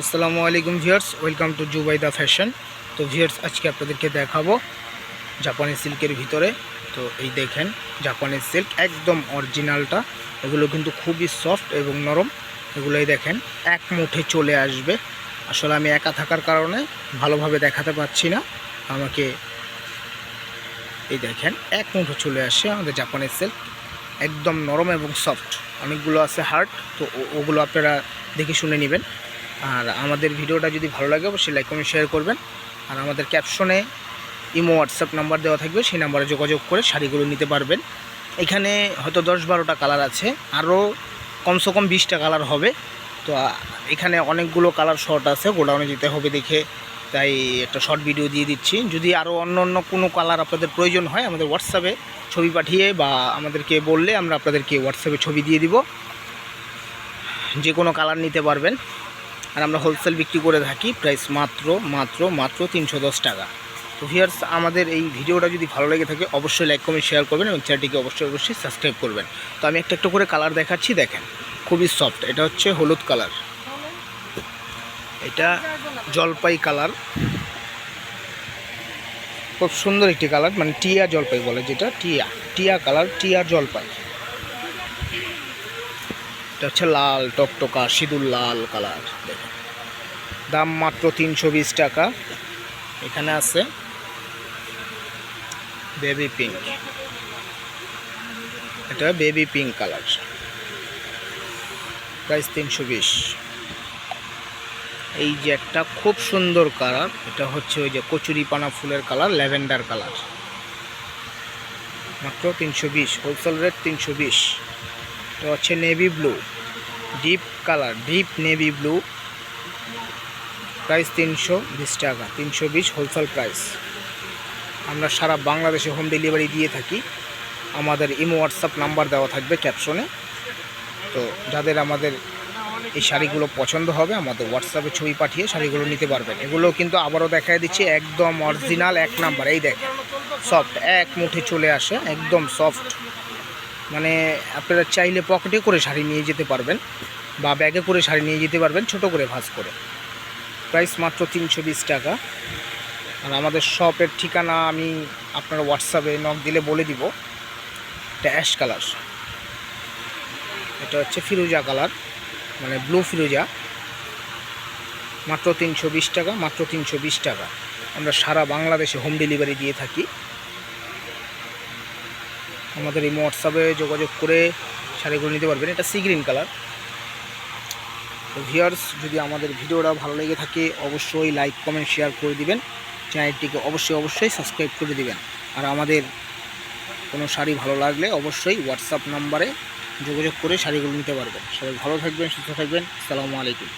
আসসালামু আলাইকুম viewers, welcome to Zubaida fashion. তো ভিউয়ার্স, আজকে আপনাদেরকে দেখাবো জাপানি সিল্কের ভিতরে। তো এই দেখেন, জাপানি সিল্ক একদম অরিজিনালটা। এগুলো কিন্তু খুবই সফট এবং নরম। এগুলোই দেখেন, এক মুঠে চলে আসবে। আসলে আমি একা থাকার কারণে ভালোভাবে দেখাতে পাচ্ছি না। আমাকে এই দেখেন, এক মুঠো চলে আসে আমাদের জাপানি সিল্ক। একদম নরম এবং সফট। অনেকগুলো আছে হার্ড তো ওগুলো আপনারা দেখে শুনে নেবেন। আর আমাদের ভিডিওটা যদি ভালো লাগে, অবশ্যই লাইক কমেন্ট শেয়ার করবেন। আর আমাদের ক্যাপশনে ইমো হোয়াটসঅ্যাপ নাম্বার দেওয়া থাকবে, সেই নাম্বারে যোগাযোগ করে শাড়িগুলো নিতে পারবেন। এখানে হয়তো দশ বারোটা কালার আছে আরও কমসে কম বিশটা কালার হবে। তো এখানে অনেকগুলো কালার শর্ট আছে, গোডাউনে যেতে হবে দেখে। তাই একটা শর্ট ভিডিও দিয়ে দিচ্ছি। যদি আরও অন্য অন্য কোনো কালার আপনাদের প্রয়োজন হয়, আমাদের হোয়াটসঅ্যাপে ছবি পাঠিয়ে বা আমাদেরকে বললে আমরা আপনাদেরকে হোয়াটসঅ্যাপে ছবি দিয়ে দিব। যে কোনো কালার নিতে পারবেন। আর আমরা হোলসেল বিক্রি করে থাকি প্রাইস মাত্র মাত্র মাত্র তিনশো দশ টাকা। তো ভিয়ার্স আমাদের এই ভিডিওটা যদি ভালো লেগে থাকে, অবশ্যই লাইক কমেন্ট শেয়ার করবেন এবং চ্যানেলটিকে অবশ্যই অবশ্যই সাবস্ক্রাইব করবেন। তো আমি একটা একটা করে কালার দেখাচ্ছি, দেখেন, খুবই সফট এটা হচ্ছে হলুদ কালার এটা জলপাই কালার খুব সুন্দর একটি কালার মানে টিয়া জলপাই বলে যেটা, টিয়া। টিয়া কালার টিয়া জলপাই। এটা হচ্ছে লাল টকটকা, সিঁদুর লাল কালার দাম মাত্র তিনশো বিশ টাকা। এখানে আছে বেবি পিঙ্ক। এটা বেবি পিঙ্ক কালার। প্রাইস তিনশো বিশ। এই যে একটা খুব সুন্দর কালার, এটা হচ্ছে ওই যে কচুরি পানা ফুলের কালার, ল্যাভেন্ডার কালার। মাত্র তিনশো বিশ, হোলসেল রেট তিনশো বিশ। এটা হচ্ছে navy blue deep colour deep navy blue price তিনশো বিশ টাকা, তিনশো বিশ হোলসেল প্রাইস আমরা সারা বাংলাদেশে হোম ডেলিভারি দিয়ে থাকি। আমাদের ইমো হোয়াটসঅ্যাপ নাম্বার দেওয়া থাকবে ক্যাপশনে তো যাদের আমাদের এই শাড়িগুলো পছন্দ হবে, আমাদের হোয়াটসঅ্যাপে ছবি পাঠিয়ে শাড়িগুলো নিতে পারবেন। এগুলো কিন্তু আবারও দেখায় দিচ্ছি, একদম অরিজিনাল এক নাম্বার এই দেখেন সফট এক মুঠে চলে আসে, একদম সফট মানে আপনারা চাইলে পকেটে করে শাড়ি নিয়ে যেতে পারবেন বা ব্যাগে করে শাড়ি নিয়ে যেতে পারবেন, ছোট করে ভাঁজ করে। প্রাইস মাত্র তিনশো বিশ টাকা। আর আমাদের শপের ঠিকানা আমি আপনার হোয়াটসঅ্যাপে নক দিলে বলে দিব। এটা অ্যাশ কালার এটা হচ্ছে ফিরোজা কালার মানে ব্লু ফিরোজা। মাত্র তিনশো বিশ টাকা, মাত্র তিনশো বিশ টাকা। আমরা সারা বাংলাদেশে হোম ডেলিভারি দিয়ে থাকি। আমাদের এই হোয়াটসঅ্যাপে যোগাযোগ করে শাড়িগুলো নিতে পারবেন। এটা সি গ্রিন কালার তো ভিউয়ার্স যদি আমাদের ভিডিওটা ভালো লেগে থাকে, অবশ্যই লাইক কমেন্ট শেয়ার করে দিবেন। চ্যানেলটিকে অবশ্যই অবশ্যই সাবস্ক্রাইব করে দিবেন। আর আমাদের কোনো শাড়ি ভালো লাগলে অবশ্যই হোয়াটসঅ্যাপ নাম্বারে যোগাযোগ করে শাড়িগুলো নিতে পারবেন। সবাই ভালো থাকবেন, সুস্থ থাকবেন। আসসালামু আলাইকুম।